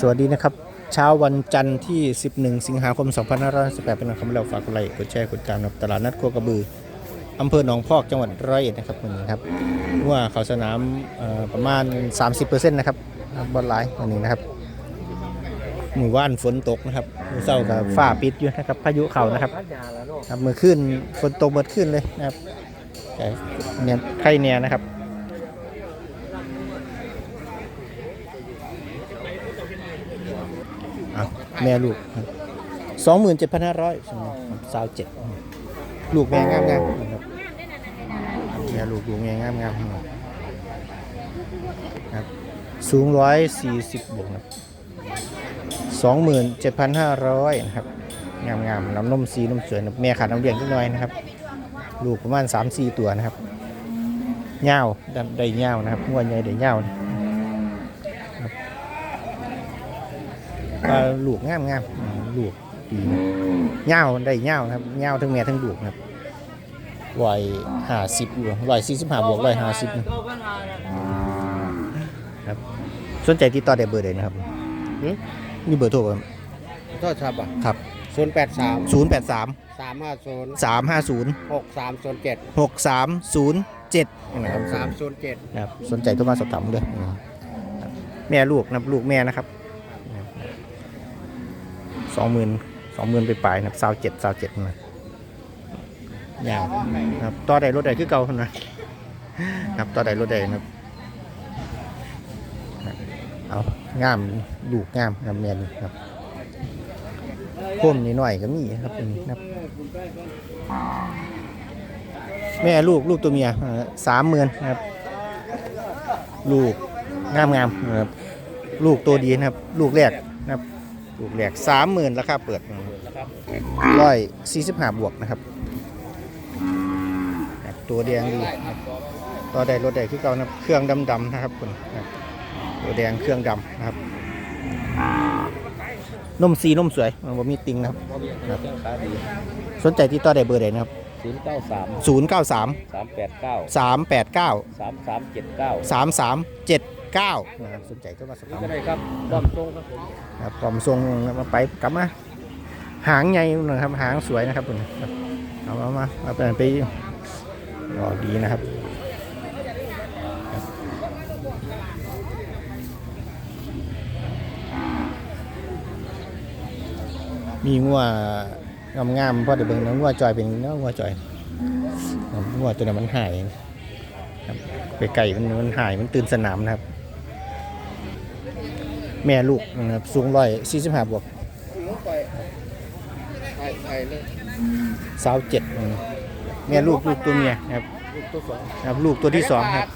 สวัสดีนะครับ เช้าวันจันทร์ที่ 11 สิงหาคม 2518เป็นวันคำเราฝากกดไลค์กดแชร์กดติดตามนับตลาดนัดโคกระบืออำเภอหนองพอกจังหวัดร้อยเอ็ดนะครับวันนี้ครับว่าเขาสนามประมาณ 30%นะครับบอลไลน์วันนี้นะครับหมู่บ้านฝนตกนะครับมือเศร้ากับฝ้าปิดอยู่นะครับพายุเข่านะครับครับมือขึ้นฝนตกเบิดขึ้นเลยนะครับเนี่ยไข่เนี่ยนะครับ อะ แม่ลูกสองหมื่นเจ็ดพันห้าร้อยสาวเจ็ดลูกแม่งามงามครับแม่ลูกลูกแม่งามงามครับสูงร้อยสี่สิบบวกครับสองหมื่นเจ็ดพันห้าร้อยนะครับงามงามน้ำนมสีนมสวยนะแม่ขาดน้ำเลี้ยงนิดหน่อยนะครับ ลูกประมาณสามสี่ตัวนะครับเง่าได้เง่านะครับหัวใหญ่ได้เง่านะ ว่าลูกงามงามอืมลูกดีนะเง่าวได้เง่าวนะครับเง่าวทั้งแม่ทั้งลูกนะครับร้อยห้าสิบอยู่ร้อยสี่สิบห้าบวกร้อยห้าสิบครับสนใจติดต่อได้เบอร์ใดนะครับหือมีเบอร์โทรครับโทษครับอะครับศูนย์แปดสามศูนย์แปดสามสามห้าศูนย์สามห้าศูนย์หกสามศูนย์เจ็ดหกสามศูนย์เจ็ดนะครับสามศูนย์เจ็ดนะครับสนใจโทรมาสอบถามด้วยนะครับแม่ลูกนะครับลูกแม่นะครับ สองหมื่นสองหมื่นไปปลายนะครับสาวเจ็ดสาวเจ็ดนะยาวนะครับต่อใดรถใดคือเก่านนะครับต่อใดรถใดนะครับเอางามลูงามงามแม่นี่ครับพ่มนิดหน่อยก็มีครับอันนี้นะครับ แม่ลูกลูกตัวเมียสามหมื่นครับ ลูกงามงามนะครับ ลูกตัวดีนะครับ ลูกแรกนะครับ ลูกแรกสามหมื่นราคาเปิดร้อยสี่สิบห้าบวกนะครับครับตัวแดงดีตัวใดรถใดคือเก่านะครับเครื่องดำดำๆนะครับคุณนะครับตัวแดงเครื่องดำนะครับนมสีนมสวยมันบ่มีติงนะครับครับ สนใจที่ต่อได้เบอร์ใดนะครับศูนย์เก้า สามศูนย์เก้าสามสามแปดเก้าสามแปดเก้าสามสามเจ็ดเก้าสามสามเจ็ดเก้านะครับสนใจก็มาสอบถามก็ได้ครับบอมตรงครับผมครับปลอมทรงมาไปกลับมาหางใหญ่นะครับหางสวยนะครับคุณครับเอามามาเอาไปไปรอดีนะครับครับมีงัวงามๆพอเดี๋ยวเบิ่งนะงัวจอยเป็นเนาะงัวจอยครับงัวตัวนั้นมันหายครับไปไก่มันมันหายมันตื่นสนามนะครับ แม่ลูกนะครับสูงร้อยสี่สิบห้าบวกสาวเจ็ดแม่ลูกลูกตัวเมียครับลูกตัวสองครับลูกตัวที่สองครับ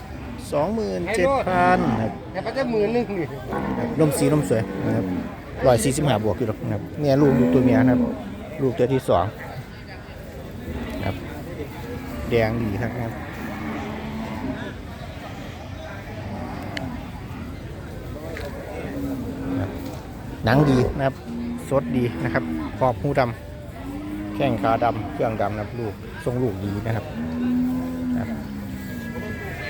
สองหมื่นเจ็ดพันครับแต่ก็จะหมื่นหนึงนี่นมสีนมสวยนะครับร้อยสี่สิบห้าบวกอยู่หรอกนะครับแม่ลูกลูกตัวเมียครับ ลูกตัวที่สองครับ แดงดีครับ หนังดีนะครับสดดีนะครับขอบหูดำแข้งขาดำเครื่องดำนะครับลูกทรงลูกดีนะครับครับ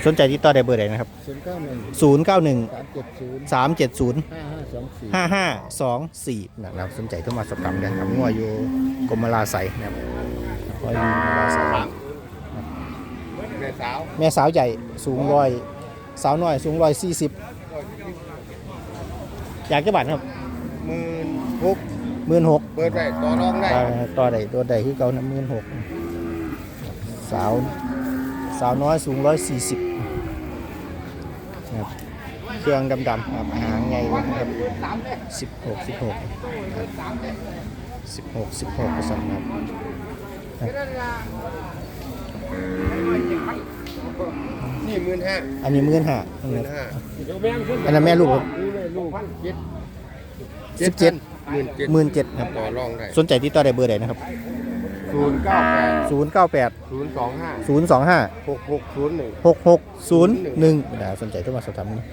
สนใจที่ต่อได้เบอร์ใดนะครับ ศูนย์เก้าหนึ่ง091 สามเจ็ดศูนย์370 ห้าห้าสองสี่5524นะครับสนใจโทรมาสอบถามได้ครับงัวอยู่กรมลาไสยนะครับงัวอยู่กรมลาไสยแม่สาวแม่สาวใหญ่สูงร้อยสาวน้อยสูงร้อยสี่สิบอยากจะบัตรครับห มื่นหกหมื่นหกเปิดได้ต่อรองได้ต่อใดตัวใดคือเก่านะหมื่นหกสาวสาวน้อยสูงร้อยสี่สิบครับเครื่องดำๆครับหางใหญ่นะครับสิบหกสิบหกสิบหกสิบหกผสมครับนี่หมื่นห้าอันนี้หมื่นห้าหมื่นห้าอันนั้นแม่ลูกครับลูกเจ็ด สิบเจ็ดหมื่นเจ็ดหมื่นเจ็ดครับต่อรองได้สนใจที่ต่อได้เบอร์ใดนะครับศูนย์เก้าแปดศูนย์เก้าแปดศูนย์สองห้าศูนย์สองห้าหกหกศูนย์หนึ่งหกหกศูนย์หนึ่งนะสนใจโทรมาสอบถามนะ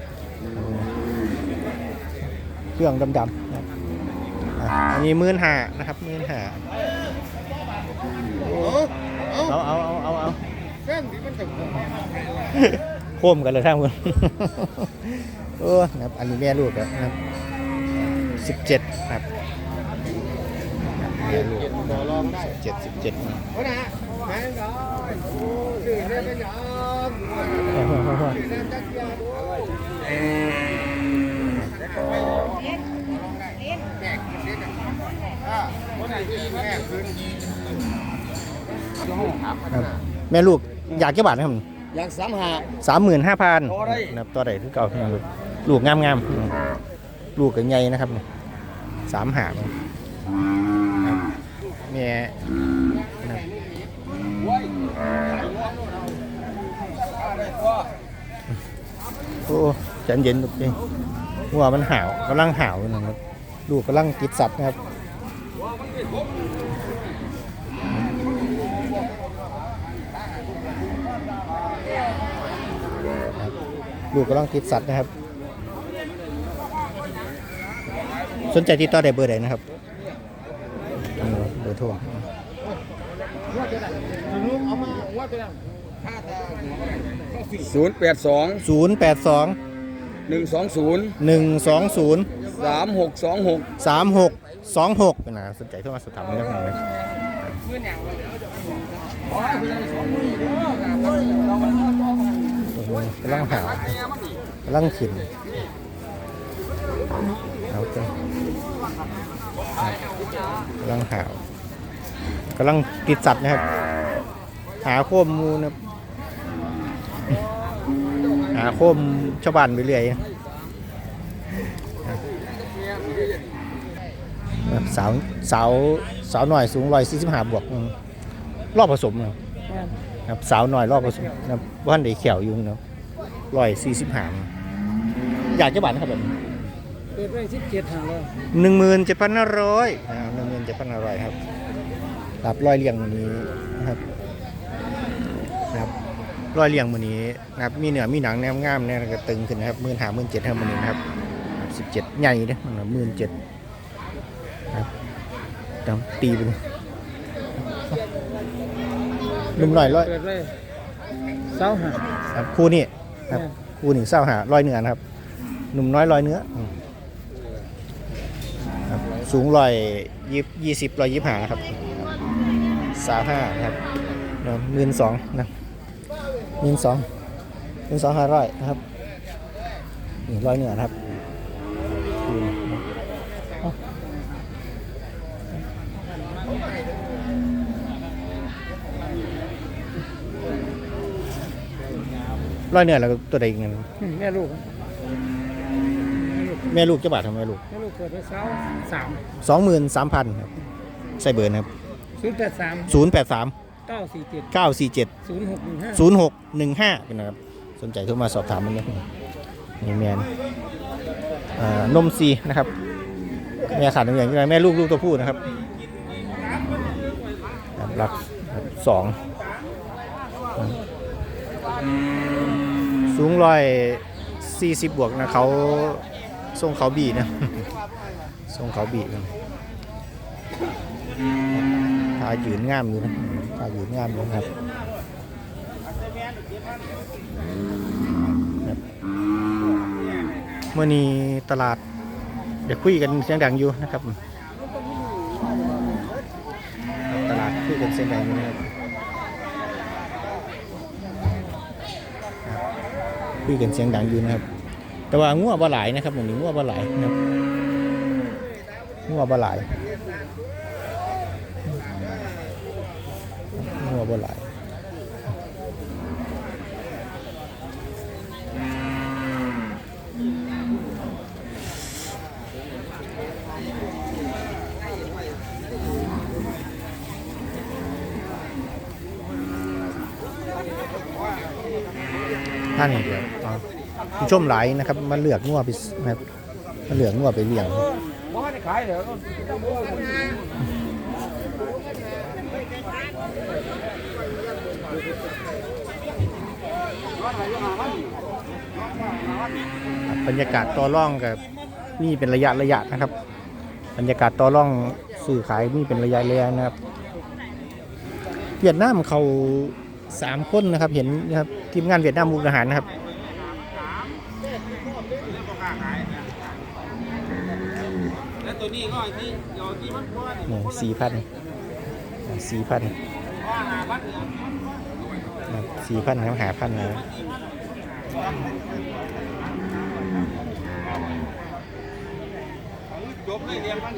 เครื่องดำๆนะครับอะอันนี้หมื่นห้านะครับหมื่นห้าโอ้เอาเอาเอาเอาเอาเอาแค่นี้มันจะโคมกันเลยท่านคุณโอ้นะครับอันนี้แม่ลูกนะครับสิบเจ็ดครับ แม่ลูกต่อรองได้เจ็ดสิบเจ็ดเพราะนะแม่งเหรอโอ้สื่อเนี่ยเป็นหยังสื่อเนี่ยจักรยานด้วยแม่ขึ้นนิดนึงอ่าคนไหนที่แม่ขึ้นห้องครับแม่ลูกอยากเก็บบาทนะครับอยากสามหาสามหมื่นห้าพันต่อได้นะครับต่อได้คือเก่าครับลูกงามงามๆลูกกับใหญ่นะครับ สามหางครับแม่นะครับโอ้ใจเย็นลูกเองหัวมันห่าวกำลังห่าวอยู่นะครับลูกกำลังติดสัตว์นะครับลูกกำลังติดสัตว์นะครับ สนใจติดต่อได้เบอร์ใดนะครับเออเบอร์โทรศูนย์แปดสองศูนย์แปดสองหนึ่งสองศูนย์หนึ่งสองศูนย์สามหกสองหกสามหกสองหกนะสนใจโทรมาสอบถามเรื่องนี้กำลังหาวกำลังขิน เอาไปกำลังหาวกำลังติดสัตว์นะครับ หาโคมมูนะหาโคมชาวบ้านไปเรื่อยนะสาวสาวสาวหน่อยสูงร้อยสี่สิบห้าบวกรอบผสมนะครับสาวหน่อยรอบผสมนะบว่านเด็กเขียวยู่นะร้อยสี่สิบห้าอยากจะบัตรนครับแบบ เปิดไว้สิบเจ็ดหาร้อยหนึ่งหมื่นเจ็ดพันห้าร้อยหนึ่งหมื่นเจ็ดพันห้าร้อยครับรับร้อยเรียงวันนี้นะครับนะครับร้อยเรียงวันนี้นะครับ มีเนื้อมีหนังแนมงามเนี่ยก็ตึงขึ้นนะครับหมื่นหาหมื่นเจ็ดห้าวันนี้นะครับสิบเจ็ดใหญ่เด้อหมื่นเจ็ดครับดำตีไปเลยหนุ่มหน่อยร้อยเปิดไว้เสาหาครับคู่นี้ครับคู่นี้เศร้าหาร้อยเนื้อนะครับหนุ่มน้อยร้อยเนื้ออืมครับ สูงร้อยยี่ยี่สิบร้อยยี่ห้านะครับสามห้านะครับหมื่นสองนะหมื่นสองหมื่นสองห้าร้อยนะครับนี่ร้อยเหนือนะครับร้อยเหนือแล้วก็ตัวใดอีกเงินแม่ลูก แม่ลูกจะบาททำแม่ลูกแม่ลูกเปิดไว้เสาสามสองหมื่นสามพันครับใส่เบอร์นะครับศูนย์แปดสามศูนย์แปดสามเก้าสี่เจ็ดเก้าสี่เจ็ดศูนย์หกหนึ่งห้าศูนย์หกหนึ่งห้าเป็นนะครับ สนใจโทรมาสอบถามมันเลยนี่แมนอ่านมซีนะครับแม่ขาดหนึ่งอย่างไรแม่ลูกลูกตัวผู้นะครับครับรักครับสองสูงร้อยสี่สิบบวกนะเขา ทรงเขาบีนะทรงเขาบีนะทายืนงามอยู่นะทายืนงามอยู่นะครับเมื่อนี้ตลาดเดี๋ยวคุยกันเสียงดังอยู่นะครับ ตลาดคุยกันเสียงดังอยู่นะครับคุยกันเสียงดังอยู่นะครับ แต่ว่างัวบ่หลายนะครับวันนี้งัวบ่หลายนะครับงัวบ่หลายงัวบ่หลายท่านเดียว ผู้ชมหลายนะครับ มาเลือกงัวไปนะครับมาเลือกงัวไปเลี้ยงบรรรยากาศต่อร่องกับนี่เป็นระยะระยะนะครับ บรรยากาศต่อร่องสื่อขายนี่เป็นระยะระยะนะครับเวียดนามเขาสามคนนะครับ เห็นนะครับทีมงานเวียดนามมุกอาหารนะครับ ตัวนี้ก็ที่เดี๋ยวที่มันเพราะว่านี่สี่พันสี่พันว่าหาบัตรเนี่ยสี่พันครับหาพันเลยจบเลยเรียนมัน